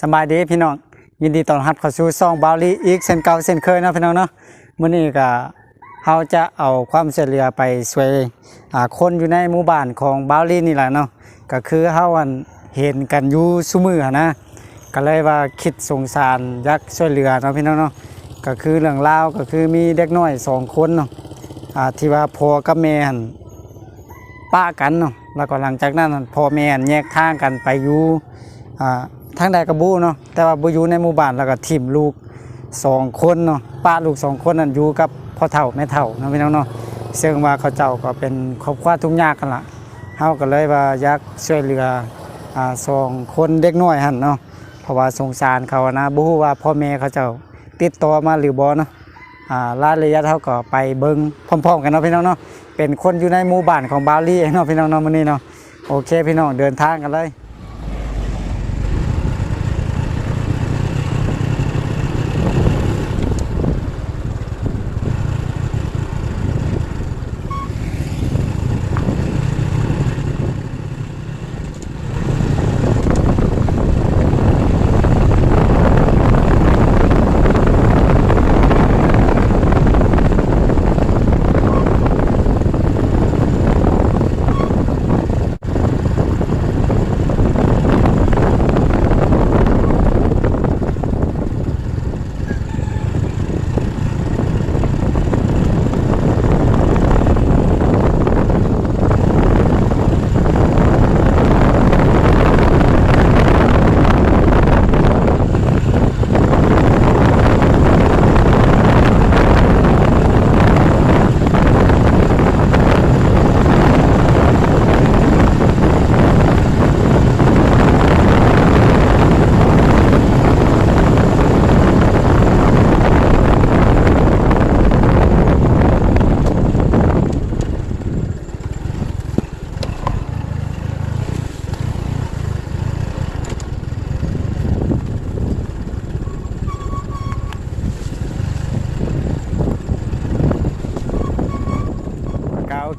สบายดีพี่น้องยินดีต้อนรับเข้าสู่ซ่องบาลีอีกเช่นเก่าเช่นเคยนะพี่น้องเนาะมื้อนี้ก็เฮาจะเอาความช่วยเหลือไปช่วยอ่าคนอยู่ในหมู่บ้านของบาลีนี่แหละเนาะก็คือเฮาอันเห็นกันอยู่ซุมื้อหั้นนะก็เลยว่าคิดสงสารอยากช่วยเหลือเนาะพี่น้องเนาะก็คือเรื่องราวก็คือมีเด็กน้อยสองคนเนาะอ่าที่ว่าพ่อกับแม่หั่นป้ากันเนาะแล้วก็หลังจากนั้นนั่นพ่อแม่แยกทางกันไปอยู่อ่า ทางใดกระบูเนาะแต่ว่าบ่อยู่ในหมู่บ้านแล้วก็ทิมลูกสองคนเนาะป้าลูกสองคนนั่นอยู่กับพ่อเฒ่าแม่เฒ่าเนาะพี่น้องเนาะซึ่งว่าเขาเจ้าก็เป็นครอบครัวทุกข์ยากกันละเฮาก็เลยว่าอยากช่วยเหลืออ่าสองคนเด็กน้อยหั่นเนาะเพราะว่าสงสารเขานะบ่ฮู้ว่าพ่อแม่เขาเจ้าติดต่อมาหรือบ่เนาะอ่ารายละเอียดเฮาก็ไปเบิ่งพร้อมๆกันเนาะพี่น้องเนาะเป็นคนอยู่ในหมู่บ้านของบาลีเนาะพี่น้องเนาะมื้อนี้เนาะโอเคพี่น้องเดินทางกันเลย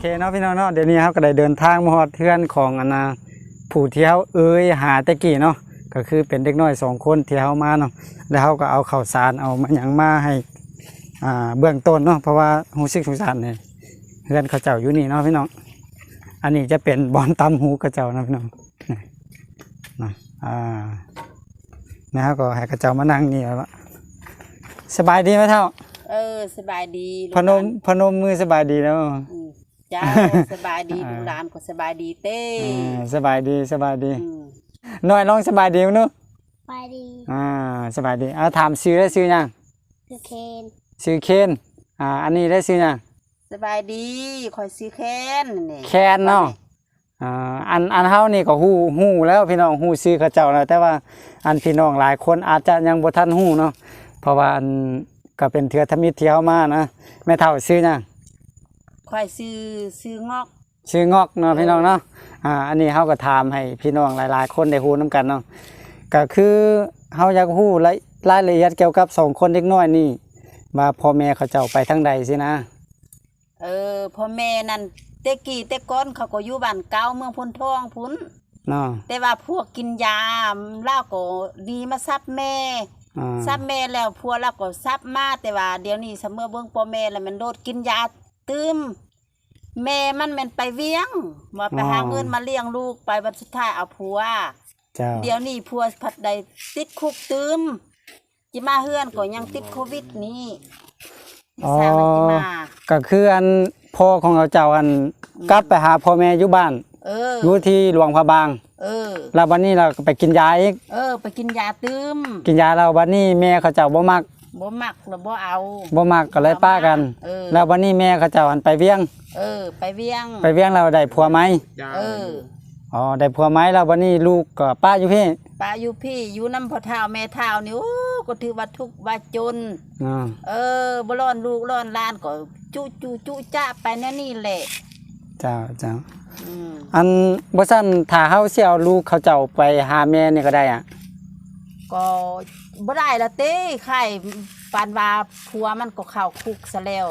เคเนาะพี่น้องเนาะเดี๋ยวนี้ครับก็ได้เดินทางมาฮอดเทือนของอันนะผู้ที่เฮาเอ้ยหาแตะกี้เนาะก็คือเป็นเด็กน้อยสองคนที่เฮามาเนาะแล้วเฮาก็เอาข้าวสารเอามาหยังมาให้อ่าเบื้องต้นเนาะเพราะว่าฮู้สึกสงสารเนี่ยเฮือนเขาเจ้าอยู่นี่เนาะพี่น้องอันนี้จะเป็นบอนตำหูเขาเจ้านะพี่น้องนี่นะอ่านะครับก็ให้เขาเจ้ามานั่งนี่แล้วล่ะสบายดีไหมเท่าเออสบายดีลูกพนมหลาพนมมือสบายดีแล้วอืม เจ้าสบายดีอ่าลูกหลานก็สบายดีเต้อ่าสบายดีสบายดีอืมน้อยน้องสบายดีมั้ยเนาะไปดีอ่าสบายดีเอาถามซื้อได้ซื้อยังคือเคนซื้อเคนอ่าอันนี้ได้ซื้อยังสบายดีคอยซื้อแค้นนี่แคนเนาะอ่าอันอันเฮานี่ก็ฮู้ฮู้แล้วพี่น้องฮู้ซื้อเขาเจ้าแล้วแต่ว่าอันพี่น้องหลายคนอาจจะยังบ่ทันฮู้เนาะเพราะว่าอันก็เป็นเทือธมิตรที่เฮามานะแม่เฒ่าซื้อยัง คอยซื้อซื้องอก ชื่องอกเนาะพี่น้องเนาะอ่าอันนี้เฮาก็ถามให้พี่น้องหลาย ๆ คนได้ฮู้นํกันเนาะก็คือเฮาอยากฮู้รายรายละเอียดเกี่ยวกับสองคนเด็กน้อยนี่ว่าพ่อแม่เขาเจ้าไปทางใดสินะ เออพ่อแม่นั่นเตกี้แต่ก้อนเขาก็อยู่บ้านเก่าเมืองพุนทองพุ้นเนาะแต่ว่าพวกกินยาเล่าก็ดีมาซับแม่ อ่าซับแม่แล้วพวกเราก็ซับมาแต่ว่าเดี๋ยวนี้เสมอเบิ่งพ่อแม่แล้วมันโดดกินยา ตืมแม่มันแม่นไปเวียงว่าไปหาเงินมาเลี้ยงลูกไปวันสุดท้ายเอาผัวเจ้าเดี๋ยวนี้ผัวผัดใดติดคุกตืมจิมาเฮือนก็ยังติดโควิดนี่อ๋อสร้างให้จิมาก็คืออันพ่อของเขาเจ้าอันกลับไปหาพ่อแม่อยู่บ้านเอออยู่ที่หลวงพระบาง เออ แล้ววันนี้เราก็ไปกินยาอีก เออ ไปกินยาตืมกินยาแล้ววันนี้แม่เขาเจ้าบ่มัก บ่มักแล้วบ่เอา บ่มักก็เลยป้ากัน เออ แล้ววันนี้แม่เขาเจ้าอันไปเวียง เออ ไปเวียง ไปเวียงเราได้ผัวไหมเออ อ๋อได้ผัวไหมแล้ววันนี้ลูกก็ป้าอยู่พี่ป้าอยู่พี่อยู่น้ำพ่อเฒ่าแม่เฒ่านี่โอ้ก็ถือว่าทุกข์ว่าจน อ่าเออบ่ร้อนลูกร้อนหลานก็จุจุจุจ้าไปแน่นี่แหละ เจ้าเจ้าอืมอันบ่ซั่นถ้าเฮาสิเอาลูกเขาเจ้าไปหาแม่นี่ก็ได้อะก็ บ่ได้ละเต้ไข่ปานว่าผัวมันก็เข้าคุกซะแล้ว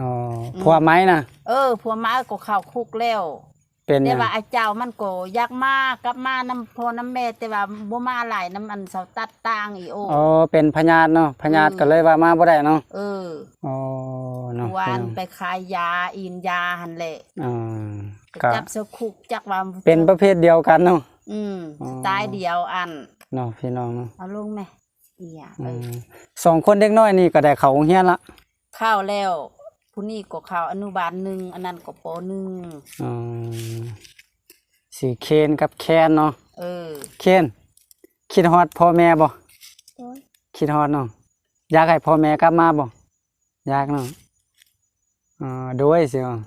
อ๋อผัวไหมนะเออผัวมาก็เข้าคุกแล้วเป็นหแต่ยังว่าไอ้เจ้ามันก็อยากมากลับมาน้ำพ่อน้ำแม่แต่ว่าบ่มาหลายน้ำอันเสาตัดต่างอีโออ๋อเป็นพญาติเนาะพญาติอืมก็เลยว่ามาบ่ได้เนาะเอออ๋อเนาะวานพี่ไปขายยาอินยาหั่นแหละน้องอ่าไปก็จับเสาคุกจักว่าเป็นประเภทเดียวกันเนาะอืมอ๋อตายเดียวอันเนาะพี่น้องเนาะเอาลงไหม เอียเออือมสองคนเด็กน้อยนี่ก็ได้เข้าโรงเรียนละข้าวแล้วผู้นี้ก็ข้าวอนุบาลหนึ่งอันนั้นก็ปหนึ่งอืมสิเคนกับแคนเนาะเออ เคนคิดฮอดพ่อแม่บ่โดยคิดฮอดเนาะอยากให้พ่อแม่กลับมาบ่อยากเนาะอ่าโดยสิเนาะ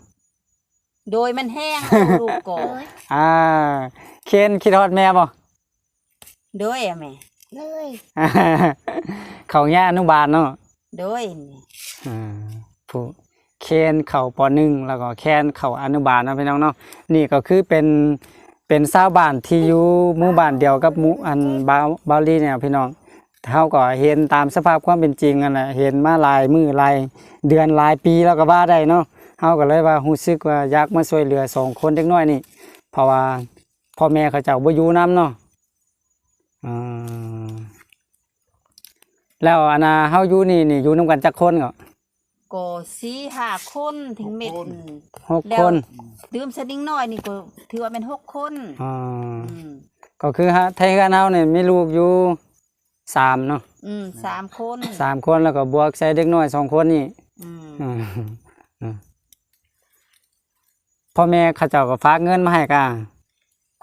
โดยมันแห้งเอาลูกก็โดยอ่า เคนคิดฮอดแม่บ่โดยอะแม่ เลยเขาแย่อนุบาลเนาะโดยนี่อ่าผู้เคนเข่าปหนึ่งแล้วก็แคนเข่าอนุบาลเนาะพี่น้องเนาะนี่ก็คือเป็นเป็นชาวบ้านที่อยู่หมู่บ้านเดียวกับหมู่อันบาวบาวลีเนี่ยพี่น้องเฮาก็เห็นตามสภาพความเป็นจริงนั่นแหละเห็นมาหลายมือหลายเดือนหลายปีแล้วก็ว่าได้เนาะเฮาก็เลยว่ารู้สึกว่าอยากมาช่วยเหลือสองคนเด็กน้อยนี่เพราะว่าพ่อแม่เขาเจ้าบ่อยู่นํเนาะอ่า แล้วอันน่ะเฮาอยู่นี่นี่อยู่นํกันจักคนก็ก็สี่ห้าคนถึงเม็ดหกแล้วคนดื่มสดิ้งน้อยนี่ก็ถือว่าเป็นหกคนอ่าอืมก็คือฮะไทยกันเฮาเนี่ยมีลูกอยู่สามเนาะอืมสามคนสามคนแล้วก็บวกใส่เด็กน้อยสองคนนี่อืมอืมอืมพ่อแม่เขาเจ้าก็ฝากเงินมาให้กะ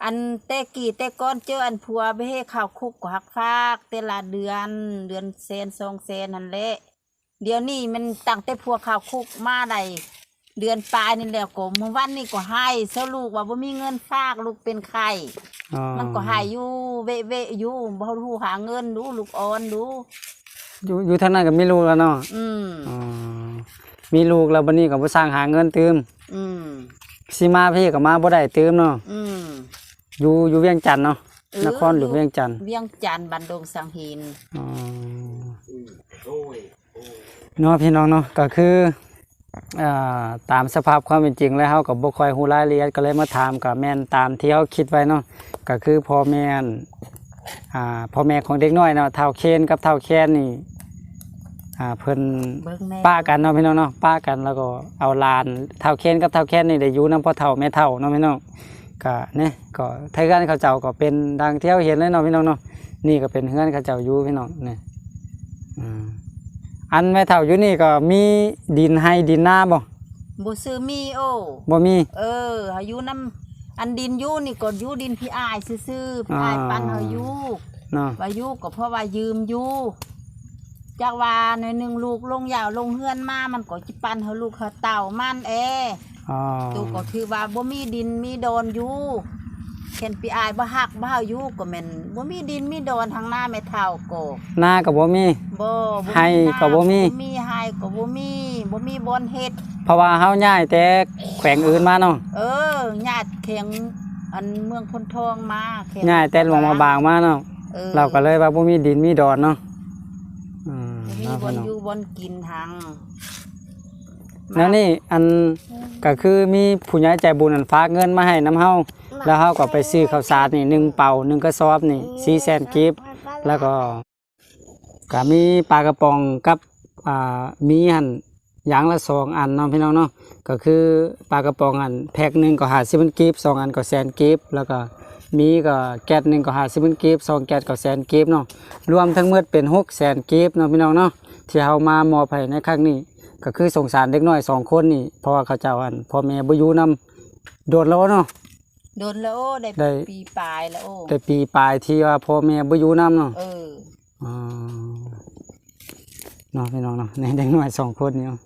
อันแต่กี่แต่ก้อนเจออันผัวไปให้ข้าวคุกก็หักฟาก แต่ละเดือนเดือนเซนสองเซนนั่นแหละเดี๋ยวนี้มันตั้งแต่ผัวข้าวคุกมาได้เดือนปลายนี่แหล้วก็เมื่อวันนี้ก็ให้เสลูกว่าบ่มีเงินฝากลูกเป็นไข้อ๋อมันก็ให้อยู่เวะเวะอยู่บ่รู้หาเงินดูลูกอ่อนดูอยู่อยู่ทางนั้นก็มีลูกแล้วเนาะอืมอ๋อมีลูกแล้วบัดนี้ก็บ่สร้างหาเงินเติมอืมสิมาพี่ก็มาบ่ได้เติมเนาะอืม อยู่อยู่เวียงจันทน์เนาะเออนครหรือเวียงจันทน์เวียงจันทน์บันดงสังหิน อ๋อเนาะพี่น้องเนาะก็คืออ่าตามสภาพความเป็นจริงแล้วเฮาก็บ่ค่อยฮู้รายละเอียดก็เลยมาถามก็แม่นตามที่เฮาคิดไว้เนาะก็คือพ่อแม่นอ่าพ่อแม่ของเด็กน้อยเนาะเฒ่าเคนกับเฒ่าแคนนี่อ่าเพิ่นเบิ่งแม่ป้ากันเนาะพี่น้องเนาะป้ากันแล้วก็เอาหลานเฒ่าเคนกับเฒ่าแคนนี่ได้อยู่นำพ่อเฒ่าแม่เฒ่าเนาะพี่น้อง ก็เนี่ยก็ไทยกันเขาเจ้าก็เป็นดังที่เฮาเห็นเลยเนาะพี่น้องเนาะนี่ก็เป็นเฮือนเขาเจ้าอยู่พี่น้องเนี่ยอืมอันแม่เฒ่าอยู่นี่ก็มีดินให้ดินนาบ่บ่ซื้อมีโอบ่มี เออเฮาอยู่นํอันดินอยู่นี่ก็อยู่ดินพี่อายซื่อๆพี่อายอ่าปันเฮาอยู่เนาะว่าอยู่ก็เพราะว่ายืมอยู่จากว่าหน่อยหนึงลูกลงยาวลงเฮือนมามันก็สิปันเฮาลูกเฮาเต่ามันแอ อ๋อตูก็ถือว่าบ่มีดินมีโดนอยู่เห็นพี่อายบ่ฮักบ่เฮาอยู่ก็แม่นบ่มีดินมีโดนทางหน้าแม่เฒ่าก็นาก็บ่มี บ่บ่ให้น้ำก็บ่มีมีให้ก็บ่มีบ่มีบอนเฮ็ด เพราะว่าเฮาย้ายแต่แขวงอื่นมาเนาะเออญาติเคียงอันเมืองพนทองมาเคีงย้ายแต่หลวงมาบางมาเนาะออเราก็เลยว่าบ่มีดินมีดอนเนาะอืมบ่มีเนาะบพี่นน้องอยู่บนกินทาง แล้วนี่อันก็คือมีผู้ใหญ่ใจบุญอันฝากเงินมาให้น้ำเฮาแล้วเฮาก็ไปซื้อข้าวสารนี่หนึ่งเป่าหนึ่งกระสอบนี่สี่แสนกิฟแล้วก็ก็มีปลากระป๋องกับอ่ามีหั่นอย่างละสองอันเนาะพี่น้องเนาะก็คือปลากระป๋องอันแพ็คหนึ่งก็หาสิบกิฟสองอันก็แสนกิฟแล้วก็มีก็แก๊สหนึ่งก็หาสิบกิฟสองแก๊สก็แสนกิฟเนาะรวมทั้งหมดเป็นหกแสนกิฟเนาะพี่น้องเนาะที่เฮามามอบให้ในครั้งนี้ ก็คือสงสารเด็กน้อยสองคนนี่เพราะว่าเขาเจ้าอันพ่อแม่บ่อยู่นำโดดแล้วเนาะ โดนแล้วโอ้ได้ได้ ปีปลายแล้วโอ้แต่ปีปลายที่ว่าพ่อแม่บ่อยู่นำเนาะเออ อ๋อเนาะพี่น้องเนาะในเด็กน้อยสองคนนี่เนาะ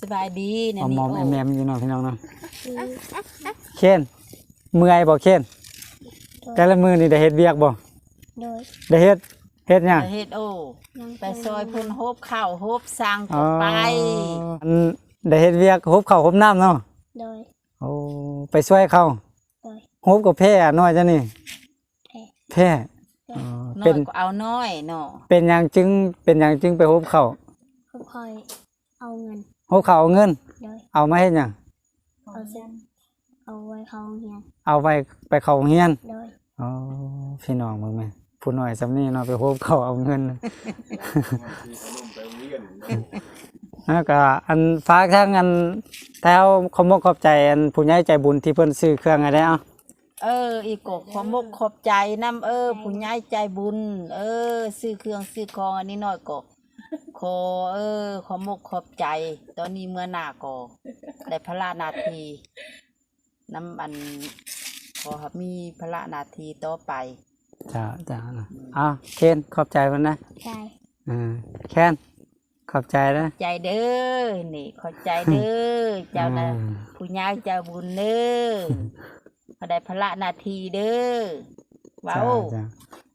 สบายดีเนี่ยเอานี่มอมโอ้แอมแอมอยู่เนาะพี่น้องเนาะเคนเมื่อยบ่เคนแต่ละมื้อนี่ได้เฮ็ดเวียกบ่โดยได้เฮ็ด เฮ็ดหยังไปเฮ็ดโอ้ยังไปซอยเพิ่นโฮบข้าวโฮบสังอ๋ก็อไป อันได้เฮ็ดเวียกฮบข้าวฮบน้ำเนาะโดย โอ้ไปช่วยเขาโดยฮบกับแพ้น้อยจ้ะนี่แพ้แพ้อ๋อน้เป็อนยก็เอาน้อยเนาะเป็นหยังจึงเป็นหยังจึงไปฮบเขาเขาคอยเอาเงิน ฮบเขาเอาเงิน โดย เอามาเฮ็ดหยังเอาเส้นเอาไว้เขาเฮียนเอาไว้ไปเข้าโรงเรียนโดย อ๋อพี่น้องมึงแม่ ผู้น้อยสำนี้เนาะไปโฮบเขาเอาเงินแล้วก็อันฝากทางอันแต้วขอมกขอบใจอันผู้ใหญ่ใจบุญที่เพิ่นซื้อเครื่องให้ได้เอาเออ อีกกขอมกขอบใจน้ำเออผู้ใหญ่ใจบุญ เออ ซื้อเครื่องซื้อของอันนี้น้อยก็ขอเออ ขอมกขอบใจ ตอนนี้เมื่อหน้าก็ได้พระราชนาทีน้ำอันขอให้มีพระราชนาทีต่อไป จ้าจ้านะเอาเคนขอบใจเพิ่นนะใช่อ่าแคนขอบใจนะใจเด้อนี่ขอบใจเด้อเจ้านะอืมผู้ใหญ่เจ้าบุญเด้อเขาได้พระราชนาทีเด้อว้าจ้าวจ้า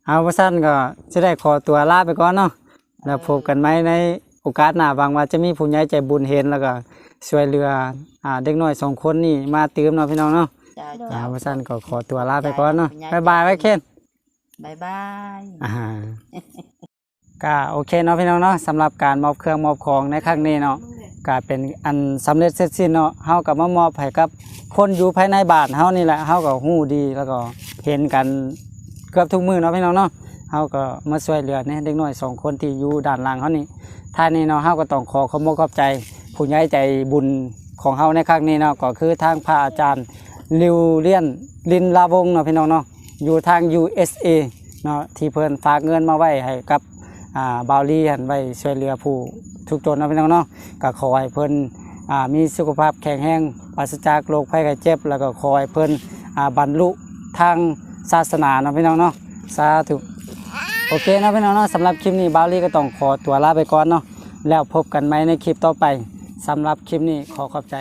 เอาว่าสั้นก็จะได้ขอตัวลาไปก่อนเนาะแล้วพบกันไหมในโอกาสหน้าบางว่าจะมีผู้ใหญ่ใจบุญเห็นแล้วก็ช่วยเหลืออ่าเด็กน้อยสองคนนี่มาเติมเนาะพี่น้องเนาะจ้าอ่าจ้าว่าสั้นก็ขอตัวลาไปก่อนเนาะบ๊ายบายไว้เคน บายบายอ่าก็โอเคเนาะพี่น้องเนาะสำหรับการมอบเครื่องมอบของในครั้งนี้เนาะก็เป็นอันสำเร็จเสร็จสิ้นเนาะเฮาก็มามอบให้กับคนอยู่ภายในบ้านเฮานี่แหละเฮาก็ฮู้ดีแล้วก็เห็นกันเกือบทุกมื้อเนาะพี่น้องเนาะเฮาก็มาช่วยเหลือเนี่ยเด็กน้อยสองคนที่อยู่ด้านหลังเฮานี่ท่านี้เนาะเฮาก็ต้องขอขอบคุณขอบใจ ผู้ใหญ่ใจบุญของเฮาในครั้งนี้เนาะก็คือทางพระอาจารย์ลิวเลียนลินลาวงเนาะพี่น้องเนาะ อยู่ทาง USA เนาะที่เพิ่นฝากเงินมาไว้ให้กับอ่าบาวลีหันไว้ช่วยเหลือผู้ทุกข์จนนะพี่น้องเนาะก็ขอให้เพิ่นอ่ามีสุขภาพแข็งแรงปราศจากโรคภัยไข้เจ็บ แล้วก็ขอให้เพิ่นอ่าบรรลุทางศาสนานะพี่น้องเนาะสาธุโอเคนะพี่น้องเนาะสำหรับคลิปนี้บาวลีก็ต้องขอตัวลาไปก่อนเนาะแล้วพบกันใหม่ในคลิปต่อไปสำหรับคลิปนี้ขอขอบใจ